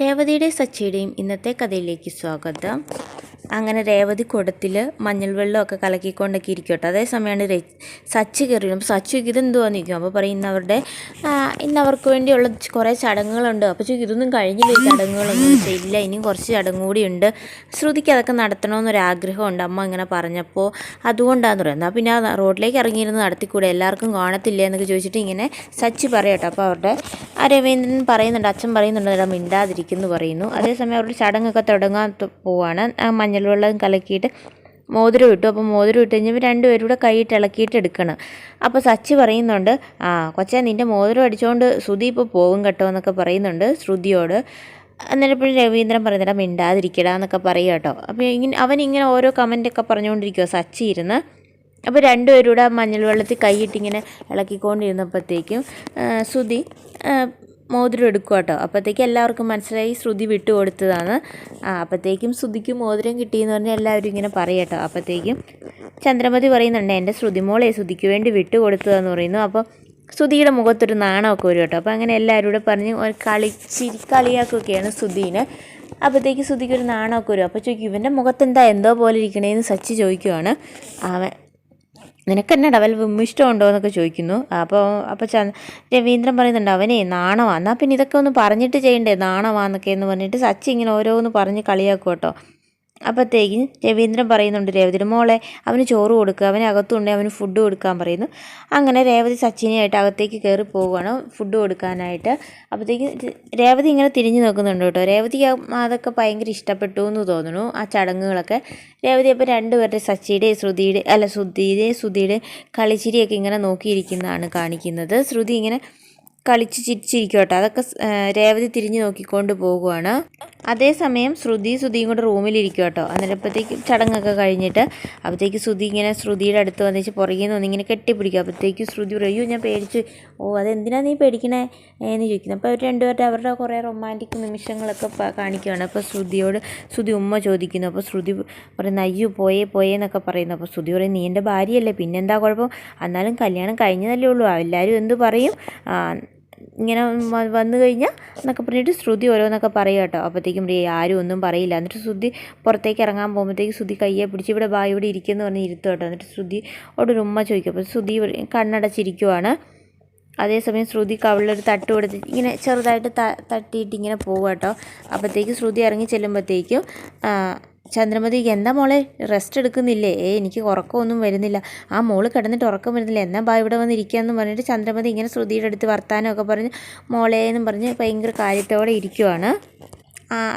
രേവതിയുടെയും സച്ചിയുടെയും ഇന്നത്തെ കഥയിലേക്ക് സ്വാഗതം. അങ്ങനെ രേവതി കുടത്തിൽ മഞ്ഞൾ വെള്ളമൊക്കെ കലക്കിക്കൊണ്ടൊക്കെ ഇരിക്കട്ടെ അതേ സമയമാണ് രെ സച്ചി കയറി വരുമ്പോൾ സച്ചി ചോദിക്കും ഇതെന്തുവാന്ന് ചോദിക്കും. അപ്പോൾ പറയും ഇന്ന് അവരുടെ ഇന്ന് അവർക്ക് വേണ്ടിയുള്ള കുറേ ചടങ്ങുകളുണ്ട്. അപ്പോൾ ചോദിക്കും ഇതൊന്നും കഴിഞ്ഞില്ല ചടങ്ങുകളൊന്നും? ഇല്ല ഇനിയും കുറച്ച് ചടങ്ങ് കൂടിയുണ്ട്. ശ്രുതിക്ക് അതൊക്കെ നടത്തണമെന്നൊരാഗ്രഹമുണ്ട്. അമ്മ ഇങ്ങനെ പറഞ്ഞപ്പോൾ അതുകൊണ്ടാന്ന് പറയുന്നത് എന്നാൽ പിന്നെ റോഡിലേക്ക് ഇറങ്ങിയിരുന്ന് നടത്തിക്കൂടെ? എല്ലാവർക്കും കാണത്തില്ല എന്നൊക്കെ ചോദിച്ചിട്ട് ഇങ്ങനെ സച്ച് പറയട്ടെ. അപ്പോൾ അവരുടെ ആ രവീന്ദ്രൻ പറയുന്നുണ്ട് അച്ഛൻ പറയുന്നുണ്ട് മിണ്ടാതിരിക്കുന്നു പറയുന്നു. അതേസമയം അവരുടെ ചടങ്ങൊക്കെ തുടങ്ങാൻ പോവാണ്. മഞ്ഞൾ വെള്ളം കലക്കിയിട്ട് മോതിരം ഇട്ടു. അപ്പോൾ മോതിരം ഇട്ട് കഴിഞ്ഞപ്പോൾ രണ്ടുപേരും കൂടെ കൈയിട്ട് ഇളക്കിയിട്ട് എടുക്കണം. അപ്പോൾ സച്ചി പറയുന്നുണ്ട് ആ കൊച്ചേ നിന്റെ മോതിരം അടിച്ചുകൊണ്ട് ശ്രുതി ഇപ്പോൾ പോകും കേട്ടോ എന്നൊക്കെ പറയുന്നുണ്ട് ശ്രുതിയോട്. അന്നേരപ്പോഴും രവീന്ദ്രൻ പറയുന്നില്ല മിണ്ടാതിരിക്കടാ എന്നൊക്കെ പറയുക കേട്ടോ. അപ്പോൾ ഇങ്ങനെ അവൻ ഇങ്ങനെ ഓരോ കമന്റൊക്കെ പറഞ്ഞുകൊണ്ടിരിക്കുമോ സച്ചി ഇരുന്ന്. അപ്പോൾ രണ്ടുപേരും കൂടെ മഞ്ഞൾ വെള്ളത്തിൽ കൈയിട്ടിങ്ങനെ ഇളക്കിക്കൊണ്ടിരുന്നപ്പോഴത്തേക്കും ശ്രുതി മോതിരം എടുക്കുക കേട്ടോ. അപ്പോഴത്തേക്കും എല്ലാവർക്കും മനസ്സിലായി ശ്രുതി വിട്ടു കൊടുത്തതാണ്. അപ്പോഴത്തേക്കും ശ്രുതിക്ക് മോതിരം കിട്ടിയെന്ന് പറഞ്ഞാൽ എല്ലാവരും ഇങ്ങനെ പറയട്ടോ അപ്പോഴത്തേക്കും ചന്ദ്രമതി പറയുന്നുണ്ട് എന്റെ ശ്രുതിമോളെ ശ്രുതിക്ക് വേണ്ടി വിട്ടു കൊടുത്തതെന്ന് പറയുന്നു. അപ്പോൾ ശ്രുതിയുടെ മുഖത്തൊരു നാണമൊക്കെ വരും കേട്ടോ. അപ്പോൾ അങ്ങനെ എല്ലാവരും കൂടെ പറഞ്ഞ് ഒരു ചിരി കളിയാക്കുകയൊക്കെയാണ് ശ്രുതിനെ. അപ്പോഴത്തേക്ക് ശ്രുതിക്ക് ഒരു നാണമൊക്കെ വരും. അപ്പോൾ ചോദിക്കും ഇവന്റെ മുഖത്തെന്താ എന്തോ പോലെ ഇരിക്കണേന്ന്? സച്ചി ചോദിക്കുവാണ്. അവൻ നിനക്ക് എന്നാ ഇഷ്ടം വിമ്മിഷ്ടമുണ്ടോ എന്നൊക്കെ ചോദിക്കുന്നു. അപ്പോൾ അപ്പോൾ ച രവീന്ദ്രൻ പറയുന്നുണ്ട് അവനെ നാണവാ. എന്നാൽ പിന്നെ ഇതൊക്കെ ഒന്ന് പറഞ്ഞിട്ട് ചെയ്യണ്ടേ? നാണവാന്നൊക്കെ എന്ന് പറഞ്ഞിട്ട് സച്ചി ഇങ്ങനെ ഓരോന്ന് പറഞ്ഞ് കളിയാക്കും കേട്ടോ അപ്പോഴത്തേക്കും രവീന്ദ്രൻ പറയുന്നുണ്ട് രേവതിയുടെ മോളെ അവന് ചോറ് കൊടുക്കുക അവന് അകത്തുണ്ടെങ്കിൽ അവന് ഫുഡ് കൊടുക്കാൻ പറയുന്നു. അങ്ങനെ രേവതി സച്ചിനെയായിട്ട് അകത്തേക്ക് കയറി പോവുകയാണ് ഫുഡ് കൊടുക്കാനായിട്ട്. അപ്പോഴത്തേക്കും രേവതി ഇങ്ങനെ തിരിഞ്ഞു നോക്കുന്നുണ്ട് കേട്ടോ. രേവതി അതൊക്കെ ഭയങ്കര ഇഷ്ടപ്പെട്ടു എന്ന് തോന്നുന്നു ആ ചടങ്ങുകളൊക്കെ. രേവതി അപ്പോൾ രണ്ടുപേരുടെ സച്ചിയുടെ ശ്രുതിയുടെ അല്ല ശ്രുതിയുടെ ശ്രുതിയുടെ കളിച്ചിരിയൊക്കെ ഇങ്ങനെ നോക്കിയിരിക്കുന്നതാണ് കാണിക്കുന്നത്. ശ്രുതി ഇങ്ങനെ കളിച്ച് ചിരിച്ചിരിക്കും കേട്ടോ. അതൊക്കെ രേവതി തിരിഞ്ഞു നോക്കിക്കൊണ്ട് പോകുവാണ്. അതേസമയം ശ്രുതി ശ്രുതിയും കൂടെ റൂമിലിരിക്കും കേട്ടോ. അന്നേരപ്പോഴത്തേക്ക് ചടങ്ങൊക്കെ കഴിഞ്ഞിട്ട് അപ്പോഴത്തേക്ക് ശ്രുതി ഇങ്ങനെ ശ്രുതിയുടെ അടുത്ത് വന്നിച്ച് പുറകെ നിന്ന് ഇങ്ങനെ കെട്ടിപ്പിടിക്കും. അപ്പോഴത്തേക്കും ശ്രുതി പറയും ഞാൻ പേടിച്ചു. ഓ അതെന്തിനാ നീ പേടിക്കണേ? എന്ന് ചോദിക്കുന്നത് അപ്പോൾ അവർ രണ്ടുപേരുടെ അവരുടെ കുറേ റൊമാന്റിക് നിമിഷങ്ങളൊക്കെ കാണിക്കുകയാണ് അപ്പോൾ ശ്രുതിയോട് ശ്രുതി ഉമ്മ ചോദിക്കുന്നു. അപ്പോൾ ശ്രുതി പറയുന്ന അയ്യോ പോയേ പോയേ എന്നൊക്കെ പറയുന്നു. അപ്പോൾ ശ്രുതി പറയും നീ എന്റെ ഭാര്യയല്ലേ. പിന്നെന്താ കുഴപ്പം? എന്നാലും കല്യാണം കഴിഞ്ഞതല്ലേ ഉള്ളൂ. എല്ലാവരും എന്ത് പറയും? ഇങ്ങനെ വന്നു കഴിഞ്ഞാൽ എന്നൊക്കെ പറഞ്ഞിട്ട് ശ്രുതി ഓരോന്നൊക്കെ പറയും കേട്ടോ. അപ്പോഴത്തേക്കും ആരും ഒന്നും പറയില്ല. എന്നിട്ട് ശ്രുതി പുറത്തേക്ക് ഇറങ്ങാൻ പോകുമ്പോഴത്തേക്ക് ശ്രുതി കയ്യെ പിടിച്ച് ഇവിടെ ബാ ഇവിടെ ഇരിക്കുമെന്ന് പറഞ്ഞ് ഇരുത്തും കേട്ടോ. എന്നിട്ട് ശ്രുതി ഒരു ഉമ്മ ചോദിക്കും. അപ്പോൾ ശ്രുതി കണ്ണടച്ചിരിക്കുവാണ്. അതേസമയം ശ്രുതി കവിളിലൊരു തട്ട് കൊടുത്ത് ഇങ്ങനെ ചെറുതായിട്ട് തട്ടിയിട്ട് ഇങ്ങനെ പോകും കേട്ടോ. അപ്പോഴത്തേക്ക് ശ്രുതി ഇറങ്ങി ചെല്ലുമ്പോഴത്തേക്കും ചന്ദ്രമതിക്ക് എന്താ മോളെ? റെസ്റ്റ് എടുക്കുന്നില്ലേ? ഏ എനിക്ക് ഉറക്കമൊന്നും വരുന്നില്ല. ആ മോൾ കിടന്നിട്ട് ഉറക്കം വരുന്നില്ല. എന്നാ ബാ ഇവിടെ വന്നിരിക്കുകയെന്ന് പറഞ്ഞിട്ട് ചന്ദ്രമതി ഇങ്ങനെ ശ്രുതിയുടെ അടുത്ത് വർത്താനമൊക്കെ പറഞ്ഞ് മോളേ എന്നും പറഞ്ഞ് ഭയങ്കര കാര്യത്തോടെ ഇരിക്കുവാണ്.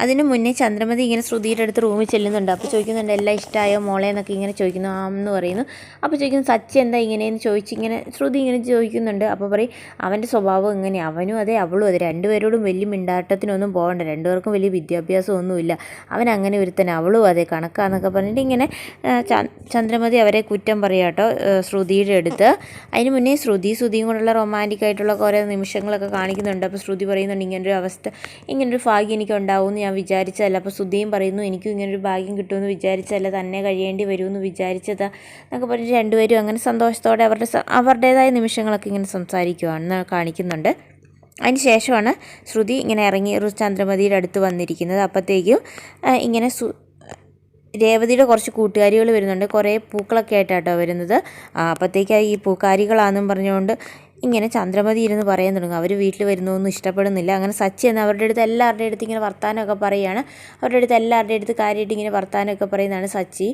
അതിന് മുന്നേ ചന്ദ്രമതി ഇങ്ങനെ ശ്രുതിയുടെ അടുത്ത് റൂമിൽ ചെല്ലുന്നുണ്ട്. അപ്പോൾ ചോദിക്കുന്നുണ്ട് എല്ലാം ഇഷ്ടമായോ മോളെ? എന്നൊക്കെ ഇങ്ങനെ ചോദിക്കുന്നു. ആ എന്ന് പറയുന്നു. അപ്പോൾ ചോദിക്കുന്നു സച്ചി എന്താ ഇങ്ങനെയെന്ന്? ചോദിച്ച് ഇങ്ങനെ ശ്രുതി ഇങ്ങനെ ചോദിക്കുന്നുണ്ട്. അപ്പോൾ പറയും അവന്റെ സ്വഭാവം ഇങ്ങനെ അവനും അതെ അവളും അതെ. രണ്ടുപേരോടും വലിയ മിണ്ടാട്ടത്തിനൊന്നും പോകണ്ട. രണ്ടുപേർക്കും വലിയ വിദ്യാഭ്യാസമൊന്നുമില്ല. അവൻ അങ്ങനെ ഒരുത്തൻ അവളും അതെ കണക്കാന്നൊക്കെ പറഞ്ഞിട്ട് ഇങ്ങനെ ചന്ദ്രമതി അവരെ കുറ്റം പറയാട്ടോ ശ്രുതിയുടെ അടുത്ത്. അതിന് മുന്നേ ശ്രുതി ശ്രുതിയും കൊണ്ടുള്ള റൊമാന്റിക് ആയിട്ടുള്ള കുറേ നിമിഷങ്ങളൊക്കെ കാണിക്കുന്നുണ്ട്. അപ്പോൾ ശ്രുതി പറയുന്നുണ്ട് ഇങ്ങനൊരു അവസ്ഥ ഇങ്ങനൊരു ഭാഗ്യം എനിക്ക് ഉണ്ടാവുമെന്ന് ഞാൻ വിചാരിച്ചതല്ല. അപ്പോൾ സുധിയും പറയുന്നു എനിക്കും ഇങ്ങനൊരു ഭാഗ്യം കിട്ടുമെന്ന് വിചാരിച്ചതല്ല. തന്നെ കഴിയേണ്ടി വരുമെന്ന് വിചാരിച്ചതാ. എന്നൊക്കെ പറഞ്ഞ് രണ്ടുപേരും അങ്ങനെ സന്തോഷത്തോടെ അവരുടെ അവരുടേതായ നിമിഷങ്ങളൊക്കെ ഇങ്ങനെ സംസാരിക്കുവാണെന്ന് കാണിക്കുന്നുണ്ട്. അതിന് ശേഷമാണ് ശ്രുതി ഇങ്ങനെ ഇറങ്ങി ചന്ദ്രമതിയുടെ അടുത്ത് വന്നിരിക്കുന്നത്. അപ്പോഴത്തേക്കും ഇങ്ങനെ സു രേവതിയുടെ കുറച്ച് കൂട്ടുകാരികൾ വരുന്നുണ്ട്. കുറേ പൂക്കളൊക്കെ ആയിട്ടാട്ടോ വരുന്നത് അപ്പോഴത്തേക്ക് ഈ പൂക്കാരികളാണെന്നും പറഞ്ഞുകൊണ്ട് ഇങ്ങനെ ചന്ദ്രമതി ഇരുന്ന് പറയാൻ തുടങ്ങും. അവർ വീട്ടിൽ വരുന്നൊന്നും ഇഷ്ടപ്പെടുന്നില്ല. അങ്ങനെ സച്ചി എന്ന് അവരുടെ അടുത്ത് എല്ലാവരുടെ അടുത്ത് ഇങ്ങനെ വർത്തമാനമൊക്കെ പറയുകയാണ് അവരുടെ അടുത്ത് എല്ലാവരുടെ അടുത്ത് കാര്യമായിട്ട് ഇങ്ങനെ വർത്തമാനമൊക്കെ പറയുന്നതാണ് സച്ചി.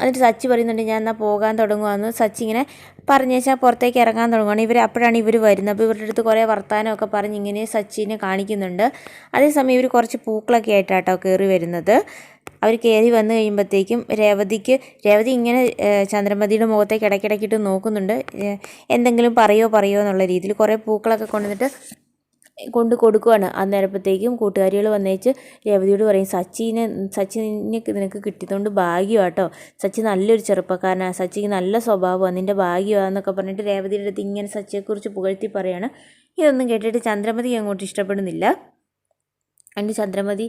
എന്നിട്ട് സച്ചി പറയുന്നുണ്ട് ഞാൻ എന്നാൽ പോകാൻ തുടങ്ങുവാന്ന്. സച്ചി ഇങ്ങനെ പറഞ്ഞു വെച്ചാൽ പുറത്തേക്ക് ഇറങ്ങാൻ തുടങ്ങുകയാണ് ഇവർ അപ്പോഴാണ് ഇവർ വരുന്നത്. അപ്പോൾ ഇവരുടെ അടുത്ത് കുറേ വർത്താനമൊക്കെ പറഞ്ഞ് ഇങ്ങനെ സച്ചിനെ കാണിക്കുന്നുണ്ട്. അതേസമയം ഇവർ കുറച്ച് പൂക്കളൊക്കെ ആയിട്ടാട്ടോ കയറി വരുന്നത്. അവർ കയറി വന്നു കഴിയുമ്പോഴത്തേക്കും രേവതിക്ക് രേവതി ഇങ്ങനെ ചന്ദ്രമതിയുടെ മുഖത്തേക്ക് ഇടയ്ക്കിടയ്ക്കിട്ട് നോക്കുന്നുണ്ട്. എന്തെങ്കിലും പറയോ പറയോ എന്നുള്ള രീതിയിൽ കുറേ പൂക്കളൊക്കെ കൊണ്ടുവന്നിട്ട് കൊണ്ട് കൊടുക്കുവാണ്. അന്നേരപ്പോഴത്തേക്കും കൂട്ടുകാരികൾ വന്നേച്ച് രേവതിയോട് പറയും സച്ചിനെ സച്ചിനെ നിനക്ക് കിട്ടിയതുകൊണ്ട് ഭാഗ്യമാട്ടോ സച്ചി നല്ലൊരു ചെറുപ്പക്കാരനാണ് സച്ചിക്ക് നല്ല സ്വഭാവമാണ് നിന്റെ ഭാഗ്യമാണെന്നൊക്കെ പറഞ്ഞിട്ട് രേവതിയുടെ അടുത്ത് ഇങ്ങനെ സച്ചിയെക്കുറിച്ച് പുകഴ്ത്തി പറയാണ്. ഇതൊന്നും കേട്ടിട്ട് ചന്ദ്രമതി അങ്ങോട്ട് ഇഷ്ടപ്പെടുന്നില്ല. അതിന് ചന്ദ്രമതി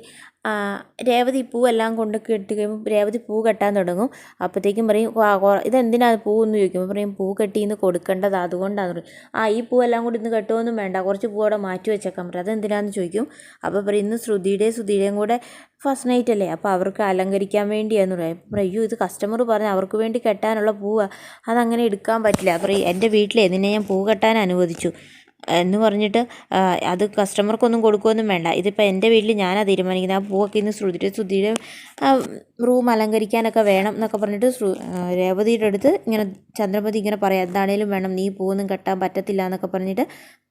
രേവതി പൂവെല്ലാം കൊണ്ട് കെട്ടി കഴിയുമ്പോൾ രേവതി പൂ കെട്ടാൻ തുടങ്ങും. അപ്പോഴത്തേക്കും പറയും ഇതെന്തിനാണ് ഇതെന്തിനാ പൂ എന്ന് ചോദിക്കുമ്പോൾ പറയും പൂ കെട്ടി ഇന്ന് കൊടുക്കേണ്ടത് അതുകൊണ്ടാന്ന് പറയും. ആ ഈ പൂവെല്ലാം കൂടി ഇന്ന് കെട്ടുമൊന്നും വേണ്ട കുറച്ച് പൂ അവിടെ മാറ്റി വെച്ചേക്കാൻ പറയും അതെന്തിനാന്ന് ചോദിക്കും? അപ്പോൾ പറയും ഇന്ന് ശ്രുതിയുടെയും ശ്രുതിയുടെയും കൂടെ ഫസ്റ്റ് നൈറ്റ് അല്ലേ അപ്പോൾ അവർക്ക് അലങ്കരിക്കാൻ വേണ്ടിയാന്ന് പറയും. അപ്പോൾ അയ്യോ ഇത് കസ്റ്റമർ പറഞ്ഞ് അവർക്ക് വേണ്ടി കെട്ടാനുള്ള പൂവാണ് അതങ്ങനെ എടുക്കാൻ പറ്റില്ല. പറയും എന്റെ വീട്ടിലെ നിന്നെ ഞാൻ പൂ കെട്ടാൻ അനുവദിച്ചു. എന്ന് പറഞ്ഞിട്ട് അത് കസ്റ്റമർക്കൊന്നും കൊടുക്കുകയൊന്നും വേണ്ട. ഇതിപ്പോൾ എന്റെ വീട്ടിൽ ഞാനാണ് തീരുമാനിക്കുന്നത്. ആ പൂവൊക്കെ ഇന്ന് ശ്രുതിയുടെ ശ്രുതിയുടെ റൂം അലങ്കരിക്കാനൊക്കെ വേണം എന്നൊക്കെ പറഞ്ഞിട്ട് ശ്രു രേവതിയുടെ അടുത്ത് ഇങ്ങനെ ചന്ദ്രമതി ഇങ്ങനെ പറയാം എന്താണേലും വേണം നീ പൂവൊന്നും കെട്ടാൻ പറ്റത്തില്ല എന്നൊക്കെ പറഞ്ഞിട്ട്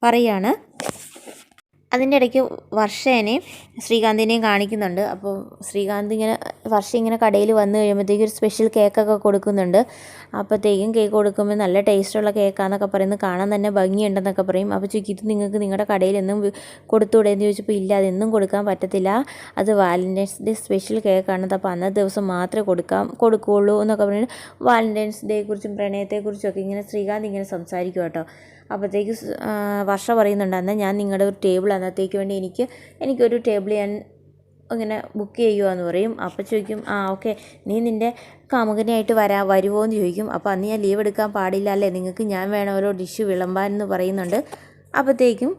പറയാണ്. അതിന്റെ ഇടയ്ക്ക് വർഷേനെയും ശ്രീകാന്തിനെയും കാണിക്കുന്നുണ്ട്. അപ്പോൾ ശ്രീകാന്ത് ഇങ്ങനെ വർഷ ഇങ്ങനെ കടയിൽ വന്നു കഴിയുമ്പോഴത്തേക്കും ഒരു സ്പെഷ്യൽ കേക്കൊക്കെ കൊടുക്കുന്നുണ്ട്. അപ്പോഴത്തേക്കും കേക്ക് കൊടുക്കുമ്പോൾ നല്ല ടേസ്റ്റുള്ള കേക്കാന്നൊക്കെ പറയുന്നത് കാണാൻ തന്നെ ഭംഗിയുണ്ടെന്നൊക്കെ പറയും. അപ്പോൾ ചോദിക്കും ഇത് നിങ്ങൾക്ക് നിങ്ങളുടെ കടയിൽ എന്നും കൊടുത്തുവിടെ എന്ന് ചോദിച്ചപ്പോൾ ഇല്ല അതെന്നും കൊടുക്കാൻ പറ്റത്തില്ല. അത് വാലന്റൈൻസ് ഡേ സ്പെഷ്യൽ കേക്കാണ് അപ്പോൾ അന്നത്തെ ദിവസം മാത്രമേ കൊടുക്കാം കൊടുക്കുകയുള്ളൂ എന്നൊക്കെ പറഞ്ഞിട്ട് വാലന്റൈൻസ് ഡേയെക്കുറിച്ചും പ്രണയത്തെക്കുറിച്ചും ഒക്കെ ഇങ്ങനെ ശ്രീകാന്ത് ഇങ്ങനെ സംസാരിക്കും കേട്ടോ അപ്പോഴത്തേക്ക് വർഷ പറയുന്നുണ്ട് എന്നാൽ ഞാൻ നിങ്ങളുടെ ഒരു ടേബിൾ അന്നത്തേക്ക് വേണ്ടി എനിക്ക് എനിക്കൊരു ടേബിൾ ഞാൻ ഇങ്ങനെ ബുക്ക് ചെയ്യുമോ എന്ന് പറയും. അപ്പോൾ ചോദിക്കും ആ ഓക്കെ നീ നിന്റെ കാമുകനായിട്ട് വരാ വരുമോ എന്ന് ചോദിക്കും. അപ്പോൾ അന്ന് ഞാൻ ലീവ് എടുക്കാൻ പാടില്ല അല്ലേ? നിങ്ങൾക്ക് ഞാൻ വേണം ഓരോ ഡിഷ് വിളമ്പാൻ എന്ന് പറയുന്നുണ്ട്. അപ്പോഴത്തേക്കും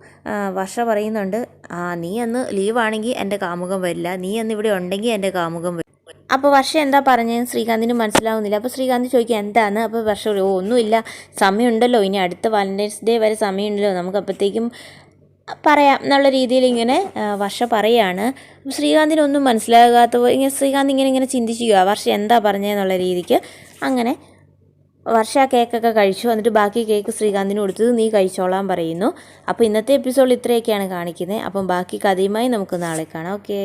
വർഷ പറയുന്നുണ്ട് ആ നീ അന്ന് ലീവാണെങ്കിൽ എന്റെ കാമുകം വരില്ല. നീ അന്ന് ഇവിടെ ഉണ്ടെങ്കിൽ എന്റെ കാമുകം വരും അപ്പോൾ വർഷ എന്താ പറഞ്ഞതെന്ന് ശ്രീകാന്തിന് മനസ്സിലാവുന്നില്ല. അപ്പോൾ ശ്രീകാന്ത് ചോദിക്കുക എന്താണ്? അപ്പോൾ വർഷ ഓ ഒന്നുമില്ല. സമയമുണ്ടല്ലോ. ഇനി അടുത്ത വാലന്റൈൻസ് ഡേ വരെ സമയമുണ്ടല്ലോ. നമുക്ക് അപ്പോഴത്തേക്കും പറയാം എന്നുള്ള രീതിയിൽ ഇങ്ങനെ വർഷ പറയാണ്. ശ്രീകാന്തിനൊന്നും മനസ്സിലാകാത്ത ഇങ്ങനെ ശ്രീകാന്ത് ഇങ്ങനെ ഇങ്ങനെ ചിന്തിക്കുക വർഷ എന്താ പറഞ്ഞതെന്നുള്ള രീതിക്ക് അങ്ങനെ വർഷ കേക്കൊക്കെ കഴിച്ചു. എന്നിട്ട് ബാക്കി കേക്ക് ശ്രീകാന്തിന് കൊടുത്തത് നീ കഴിച്ചോളാൻ പറയുന്നു. അപ്പോൾ ഇന്നത്തെ എപ്പിസോഡ് ഇത്രയൊക്കെയാണ് കാണിക്കുന്നത്. അപ്പം ബാക്കി കഥയുമായി നമുക്ക് നാളെ കാണാം. ഓക്കേ.